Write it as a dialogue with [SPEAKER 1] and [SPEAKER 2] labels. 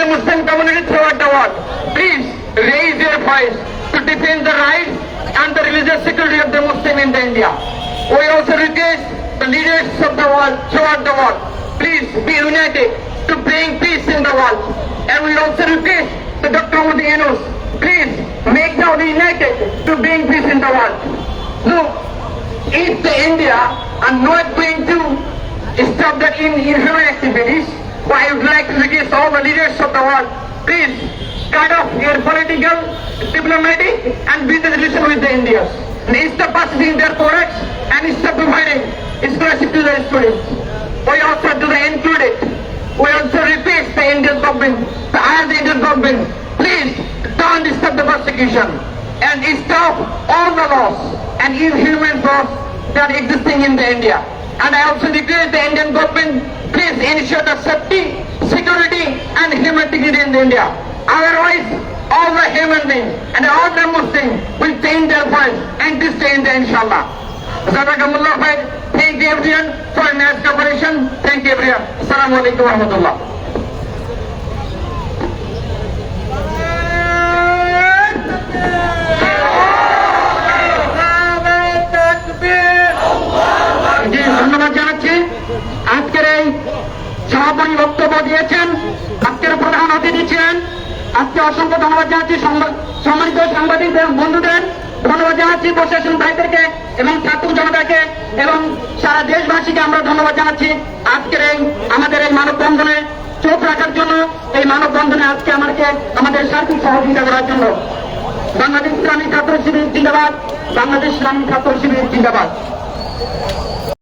[SPEAKER 1] the Muslim community throughout the world. Please raise your voice to defend the rights and the religious security of the Muslim in the India. We also request the leaders of the world throughout the world, please be united to bring peace in the world. And we also request the Dr. Modi Yunus, please make now united to bring peace in the world. Look, if the India are not going to stop the inhuman activities, well, I would like to request all the leaders of the world, please cut off your political, diplomatic and business relation with the Indians. And stop purchasing their products and stop providing scholarship to the students. We also do the included. We also request the Indian government, ask the Indian government, please don't stop the persecution and stop all the laws and inhuman laws that are existing in the India. And I also request the Indian government, please ensure the safety, security and human dignity in India. Otherwise, all the human beings and all the Muslims will change their voice and this change inshallah. Jazakumullah khair. Thank you everyone for nice cooperation. Thank you everyone. Assalamu alaikum wa সমাপনী বক্তব্য দিয়েছেন। আজকের প্রধান অতিথি ছিলেন আজকে অসংখ্য ধন্যবাদ জানাচ্ছি সম্মানিত সাংবাদিক বন্ধুদের। ধন্যবাদ জানাচ্ছি প্রশাসন ভাইদেরকে এবং ছাত্র জনতাকে এবং সারা দেশবাসীকে আমরা ধন্যবাদ জানাচ্ছি আজকের এই আমাদের এই মানববন্ধনে চোখ রাখার জন্য। এই মানববন্ধনে আজকে আমাকে আমাদের সার্বিক সহযোগিতা করার জন্য। বাংলাদেশ ইসলামী ছাত্র শিবির জিন্দাবাদ। বাংলাদেশ ইসলামী ছাত্র শিবির জিন্দাবাদ।